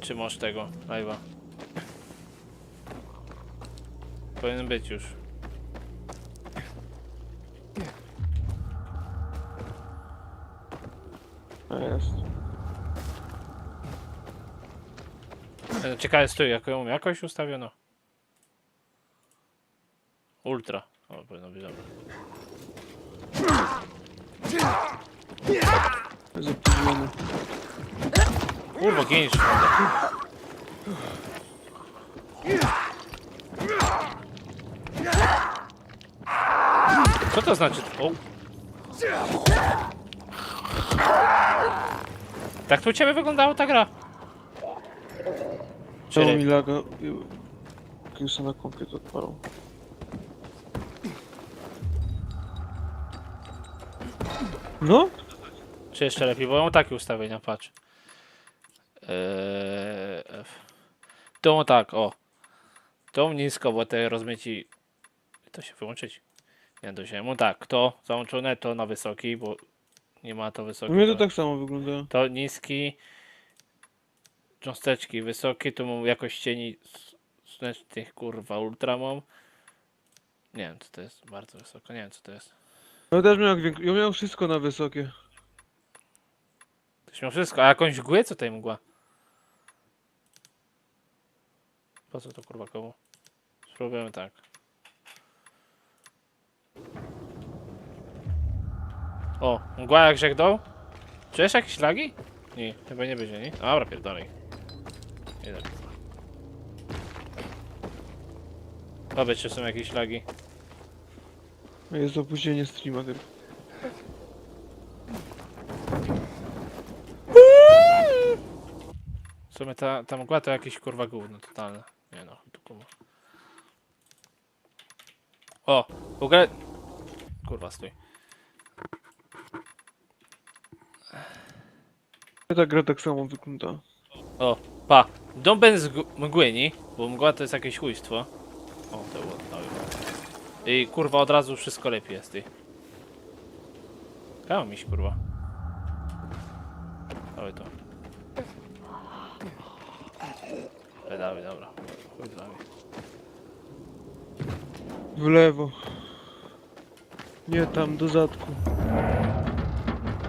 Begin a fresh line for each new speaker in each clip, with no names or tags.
Czy masz tego live'a? Powinien być już.
A jest.
E, Ciekawe stój, jaką jakość ustawiono? Ultra. O, powinno być dobrze.
Jest opóźniony.
Kurwa, ginisz. Co to znaczy? O. Tak to u ciebie wyglądała ta gra?
Czemu
Czyli
mi laga? Już sobie na kompie to odpalał. No?
Czy jeszcze lepiej, bo mam takie ustawienia, patrz. Eee, tą tak, o. Tą nisko, bo te rozmieci... To się wyłączyć. Nie, to się... No tak, to załączone, to na wysoki, bo nie ma to
U
wysoki.
mnie to tak samo wygląda.
To niski, cząsteczki wysokie, tu mam jakość cieni słonecznych, kurwa, ultra mam. Nie wiem, co to jest, bardzo wysoko, nie wiem, co to jest.
No też miał, ja miał wszystko na wysokie.
Ktoś miał wszystko, a jakąś mgłę? Co tutaj mgła? Po co to kurwa komu? Spróbujemy tak. O, mgła jak żegdą? Czujesz jakieś lagi? Nie, chyba nie będzie, nie? Dobra, pierdolej. Idę. Powiedz, czy są jakieś lagi.
Jest opóźnienie streama tylko.
W sumie ta, ta mgła to jakieś kurwa gówno totalne. Nie no, tu kurwa. O, w ogóle... Kurwa, stój.
Ta gra tak samo wygląda.
O, pa. Dom bez mgły, nie? Bo mgła to jest jakieś chujstwo. O, to było, było. I kurwa od razu wszystko lepiej jest, ty. Kawał miś, kurwa. Dawaj to. Dawaj, dobra. Chuj z wami.
W lewo. Nie, tam do zadku.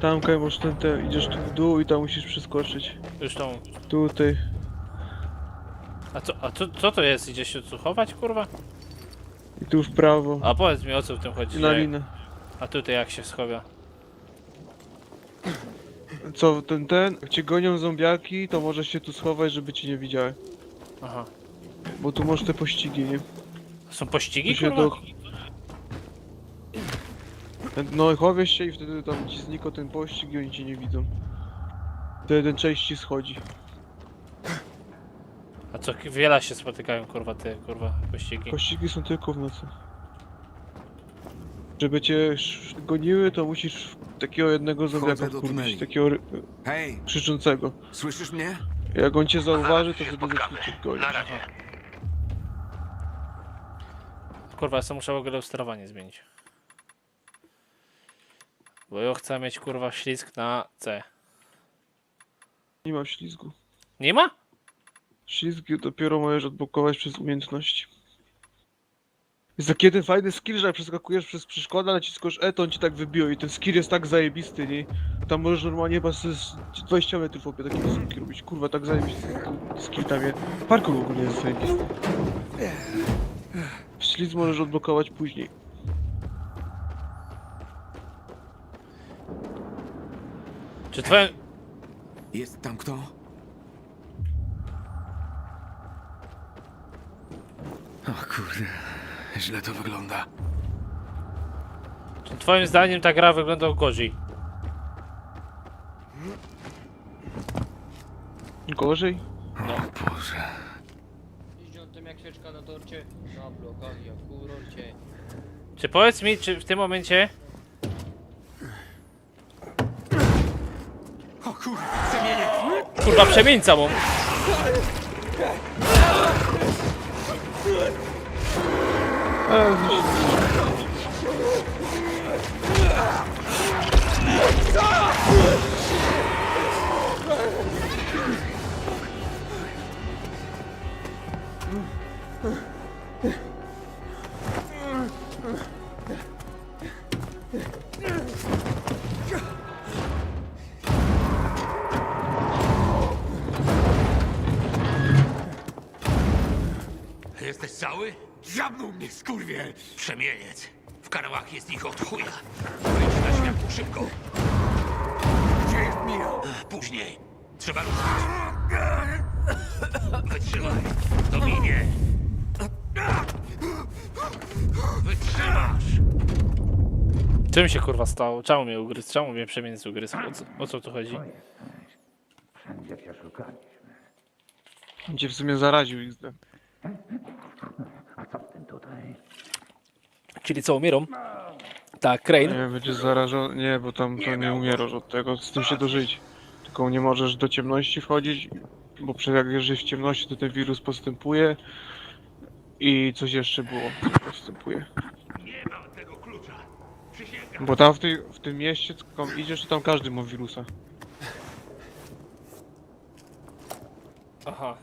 Tam kaj masz ten, ten, idziesz tu w dół i tam musisz przeskoczyć.
Już tą...
Tutaj.
A co, a co, co to jest? Idzie się tu chować, kurwa?
I tu w prawo.
A powiedz mi o co w tym chodzi.
I na
że-
linę.
A tutaj jak się schowia?
Co, ten, ten? Jak cię gonią zombiaki, to możesz się tu schować, żeby cię nie widziały.
Aha.
Bo tu masz te pościgi, nie?
Są
Tu
pościgi,
się
kurwa?
do... No i chowiesz się i wtedy tam ci znika ten pościg i oni cię nie widzą. Wtedy ten część ci schodzi.
A co, wiele się spotykają, kurwa, te, kurwa, pościgi.
Pościgi są tylko w nocy. Żeby cię sz- goniły, to musisz takiego jednego zombiaka
Wchodzę do
wkurwić,
tuneli.
takiego ry-
Hej,
krzyczącego.
słyszysz mnie?
Jak on cię zauważy, to wtedy zacznie cię gonić.
Kurwa, ja sobie muszę w ogóle sterowanie zmienić. Bo ja chcę mieć, kurwa, ślizg na C.
Nie ma ślizgu.
Nie ma?
Ślizgi dopiero możesz odblokować przez umiejętności. Jest taki jeden fajny skill, że jak przeskakujesz przez przeszkodę, naciskasz E, to on ci tak wybiło i ten skill jest tak zajebisty, nie? Tam możesz normalnie chyba z z 20 metrów opie takie wysoki robić. Kurwa, tak zajebisty skill tam jest. Parkour ogólnie jest zajebisty. Ślizg możesz odblokować później.
Czy twoje...
Jest tam kto? O kurde, źle to wygląda.
Czy twoim zdaniem ta gra wygląda gorzej?
Gorzej?
O Boże.
Jeździącym świeczka na w kurorcie.
Czy powiedz mi, czy w tym momencie...
O kurde, zamienię!
Kurwa, przemieńca mam!
Jesteś cały?
Diabnął mnie, skurwiel!
Przemieniec. W karłach jest ich od chuja. Wyjdź na światło szybko.
Gdzie jest Mia?
Później. Trzeba ruszyć. Wytrzymaj. To minie.
Czym się kurwa stało? Czemu mnie ugryzł? Czemu mnie przemieniec ugryzł? O co, o co tu chodzi?
Gdzie w sumie zaraził XD.
Czyli co, umierą? Tak, Crane.
Nie, będzie zarażony. Nie, bo tam to nie umierasz od tego, z tym się dożyć. Tylko nie możesz do ciemności wchodzić, bo przy jak jeżeli w ciemności to ten wirus postępuje. I coś jeszcze było, postępuje.
Nie mam tego klucza. Przysięgam.
Bo tam w, tej, w tym mieście, skąd idziesz, to tam każdy ma wirusa.
Aha.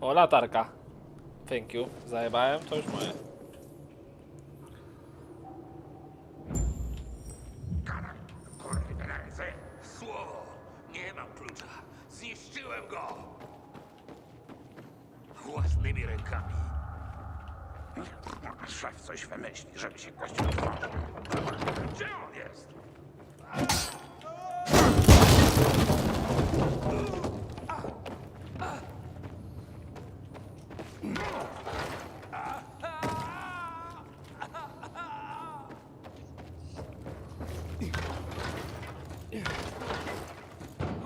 O, latarka. Thank you. Zajebałem, to już moje.
Kurwa ręce. Słowo. Nie mam klucza. Zniszczyłem go. Własnymi rękami. Szef coś wymyśli, żeby się kościół. Gdzie on jest?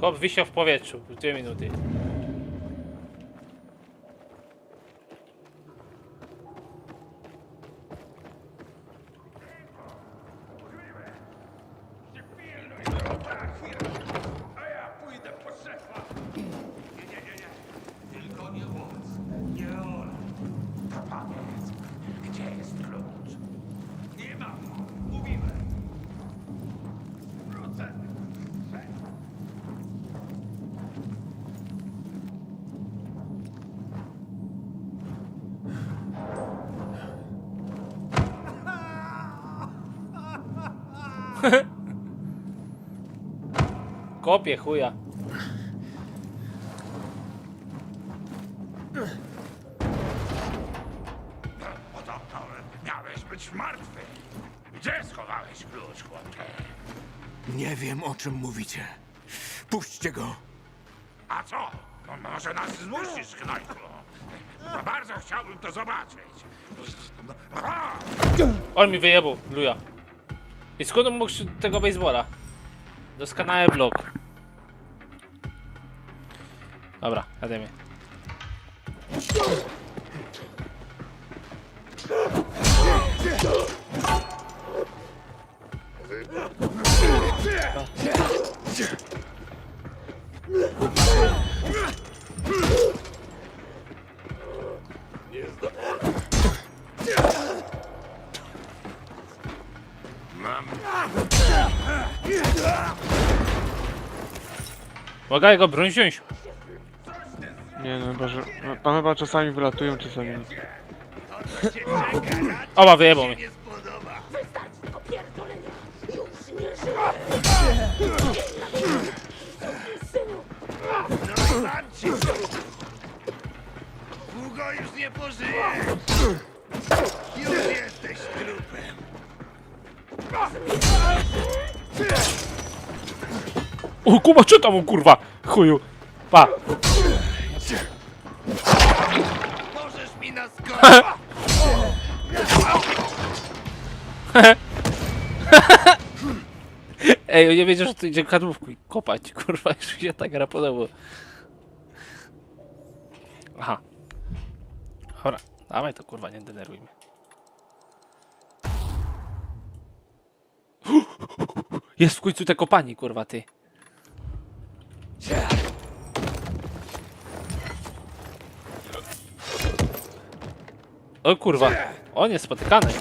Chłop wisiał w powietrzu. Dwie minuty. Kopie chuja.
Podobno miałeś być martwy. Gdzie schowałeś klucz, chłopcze?
Nie wiem, o czym mówicie. Puśćcie go!
A co? No może nas zmusisz, Knajku? No bardzo chciałbym to zobaczyć. Aha!
On mi wyjebał, luja. I skąd on mógł się tego baseballa? Doskonały blok. Dobra.
Mam
Mogę jego broń wziąć.
Nie no, chyba, że... No, tam chyba czasami wylatują, czasami nie.
Oba wyjebał mi.
Długo już nie pożyjesz. Już jesteś trupem.
O Kuba, co tam kurwa? Chuju. Pa. Ej, nie wiedział, że tu idzie kadłubku i kopać, kurwa, już mi się ta gra podoba. Aha. Dobra, dawaj to kurwa, nie denerwujmy. Jest w końcu te kopani, kurwa, ty. O kurwa, on jest spotykany.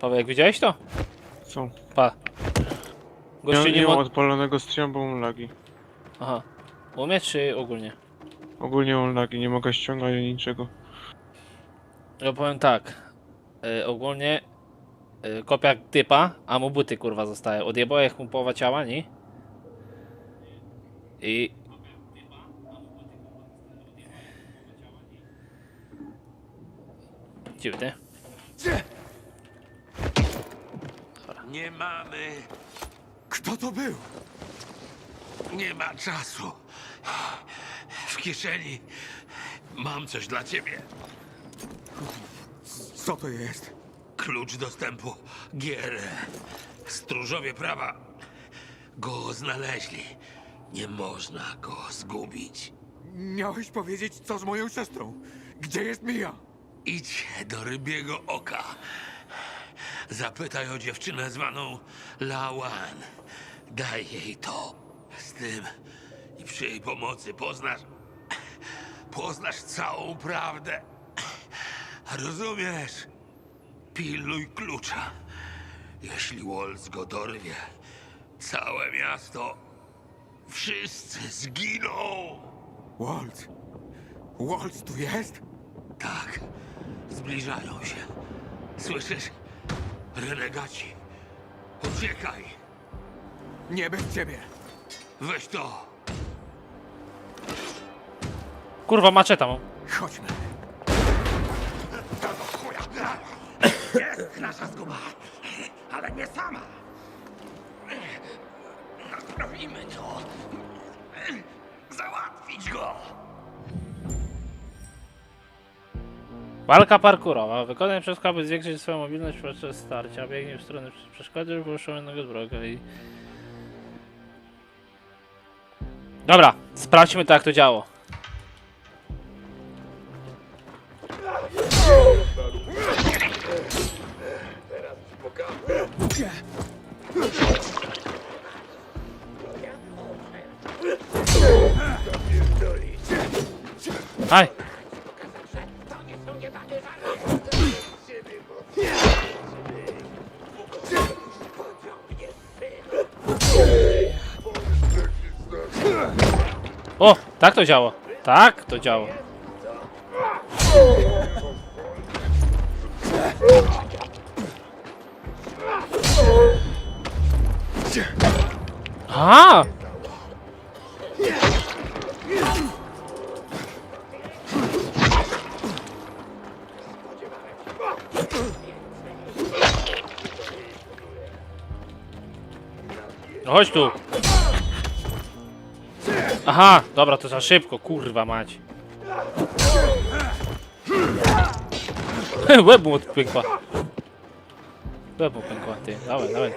Paweł, jak widziałeś to?
Co?
Pa. Gościu
Nie, mam
ma...
odpalonego strzębu, bo mam lagi.
Aha. Umie czy ogólnie?
Ogólnie mam lagi, nie mogę ściągać ani niczego.
Ja powiem tak. Y, ogólnie y, kopia typa, a mu buty kurwa zostaje. Odjebałeś mu połowa ciała, nie? I... Dziwny.
Nie mamy,
Kto to był?
nie ma czasu. W kieszeni mam coś dla ciebie.
Co to jest?
Klucz dostępu gier. Stróżowie prawa go znaleźli. Nie można go zgubić.
Miałeś powiedzieć, co z moją siostrą. Gdzie jest Mia?
Idź do rybiego oka. Zapytaj o dziewczynę zwaną Lawan. Daj jej to. Z tym i przy jej pomocy poznasz. Poznasz całą prawdę. Rozumiesz? Pilnuj klucza. Jeśli Waltz go dorwie, całe miasto, wszyscy zginą.
Walt. Walt tu jest?
Tak, zbliżają się. Słyszysz? Renegaci. Uciekaj.
Nie bez ciebie.
Weź to.
Kurwa, maczeta mam.
Chodźmy.
Jest nasza zguba, ale nie sama. Naprawimy to.
Walka parkurowa. Wykonaj wszystko, aby zwiększyć swoją mobilność podczas starcia. Biegnij w stronę przeszkody, wyłoszonego droga i... Dobra, sprawdźmy to jak to działo. Aj! O, tak to działo. Tak to działo. A! Chodź tu. Aha, dobra, to za szybko, kurwa mać. Łeb mu odpękła. Łeb mu pękła, ty. Dawaj, dawaj.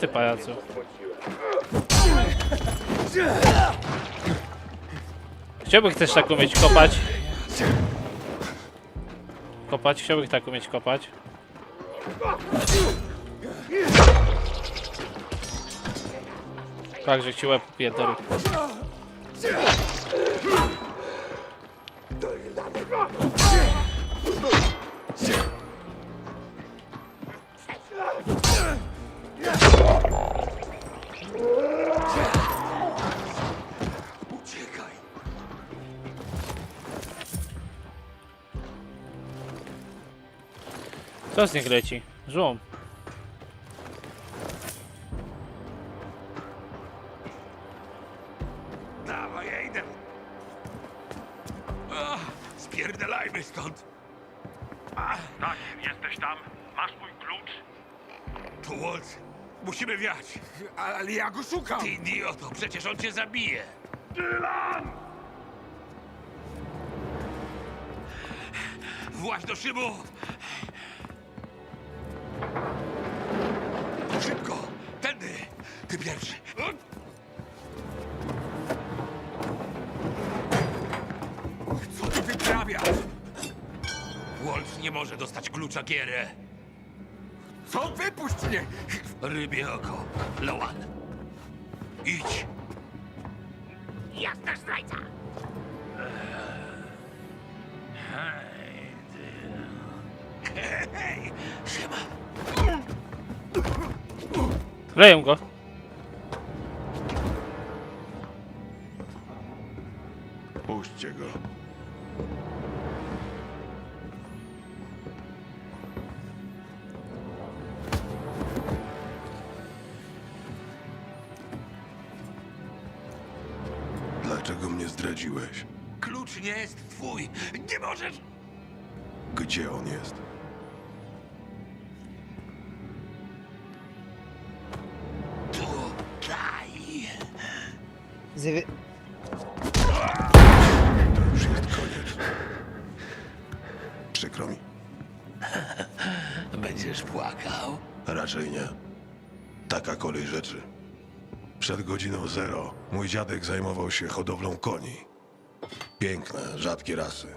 Ty pajacu. Chciałbym też tak umieć kopać. Kopać, chciałbym tak umieć kopać. Tak, że ci łeb pierdoli.
Uciekaj.
Co z nich leci? Żum.
Dawaj, Aiden. Ach, Spierdalajmy stąd.
Tak, jesteś tam? Masz mój klucz?
To Waltz. Musimy wiać.
Ale ja go szukam!
Ty idioto, przecież on cię zabije. Dylan! Właź do szybu! Szybko! Tędy! Ty pierwszy!
Co ty wyprawiasz?
Wolf nie może dostać klucza Gierę.
Co? Wypuść mnie!
Rybie oko. Loan. Idź. Jasna zdrajca. Hej, siema.
Kleję go.
Puśćcie go. Dlaczego mnie zdradziłeś?
Klucz nie jest twój. Nie możesz.
Gdzie on jest?
Zwy...
To już jest koniec. Przykro mi.
Będziesz płakał?
Raczej nie. Taka kolej rzeczy. Przed godziną zero mój dziadek zajmował się hodowlą koni. Piękne, rzadkie rasy.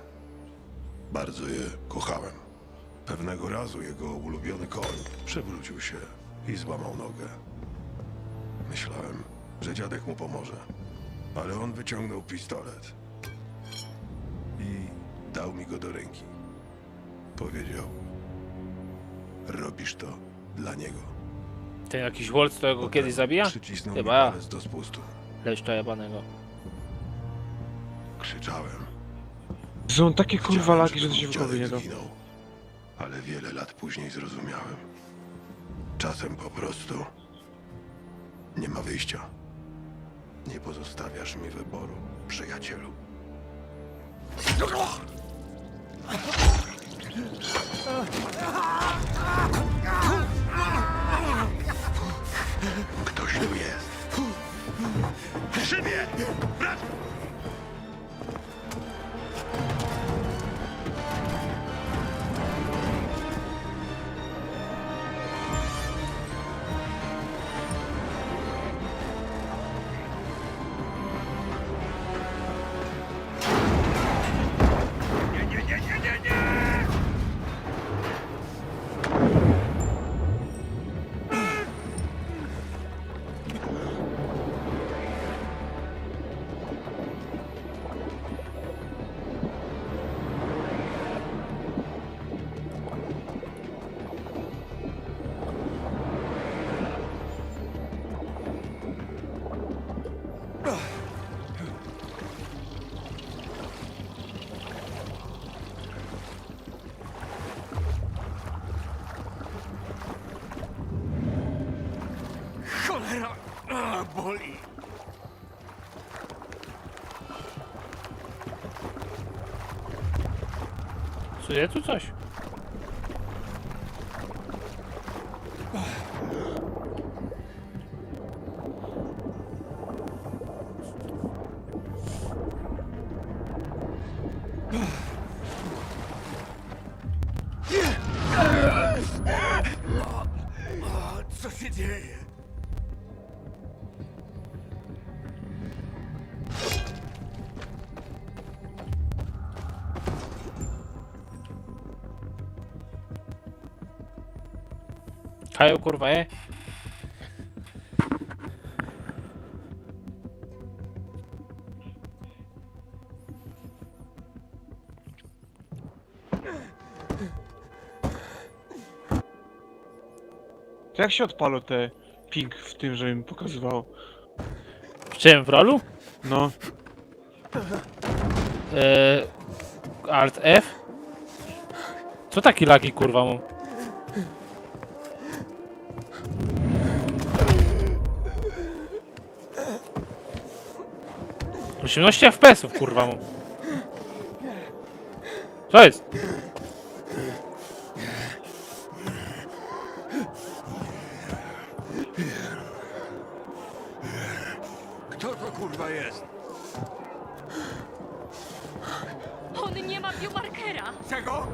Bardzo je kochałem. Pewnego razu jego ulubiony koń przewrócił się i złamał nogę. Myślałem, że dziadek mu pomoże. Ale on wyciągnął pistolet i dał mi go do ręki. Powiedział: Robisz to dla niego.
Ten jakiś Wolc, to go kiedyś zabija?
Przycisnął
Chyba ja.
palec do spustu.
Leszcza jebanego.
Krzyczałem.
On takie kurwa
Chciałem,
lagi, że
żeby
to się w głowie nie
dziadek
da.
zginął. Ale wiele lat później zrozumiałem. Czasem po prostu nie ma wyjścia. Nie pozostawiasz mi wyboru, przyjacielu. Ktoś tu jest.
Szybie! Brać!
Czuję tu coś. Kajo kurwa, e?
To jak się odpalo te ping w tym, że mi pokazywało?
W czym? W rolu?
No,
Eee, Alt F? Co taki lagi kurwa mam? 18 FPS-ów, no kurwa. Co jest?
Kto to kurwa jest?
On nie ma biomarkera!
Czego?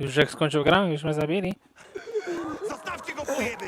Już jak skończył grę? Już mnie zabili?
Zostawcie go pojeby!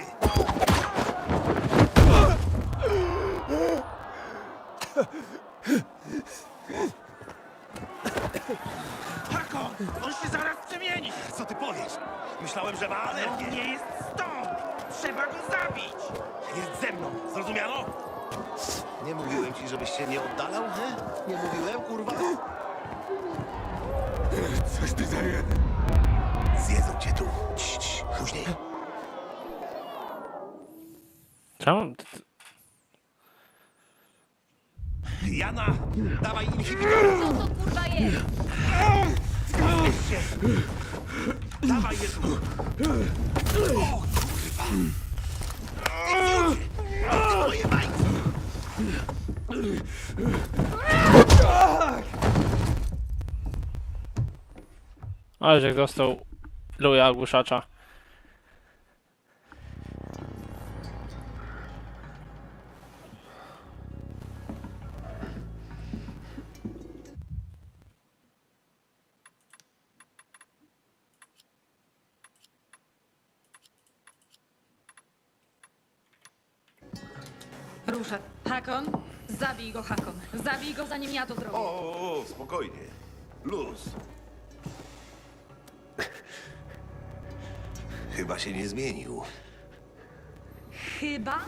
O kurwa!
Bajki.
Ale jak dostał luja ogłuszacza.
Spokojnie. Luz. Chyba się nie zmienił.
Chyba?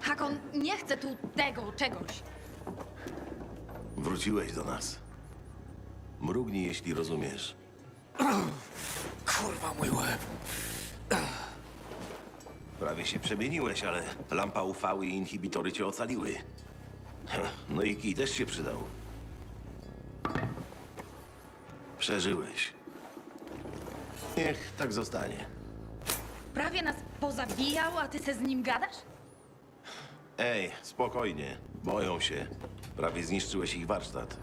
Hakon, nie chcę tu tego czegoś.
Wróciłeś do nas. Mrugnij, jeśli rozumiesz.
Kurwa, mój łeb.
Prawie się przemieniłeś, ale lampa UV i inhibitory cię ocaliły. No i kij też się przydał. Przeżyłeś. Niech tak zostanie.
Prawie nas pozabijał, a ty se z nim gadasz?
Ej, spokojnie. Boją się. Prawie zniszczyłeś ich warsztat.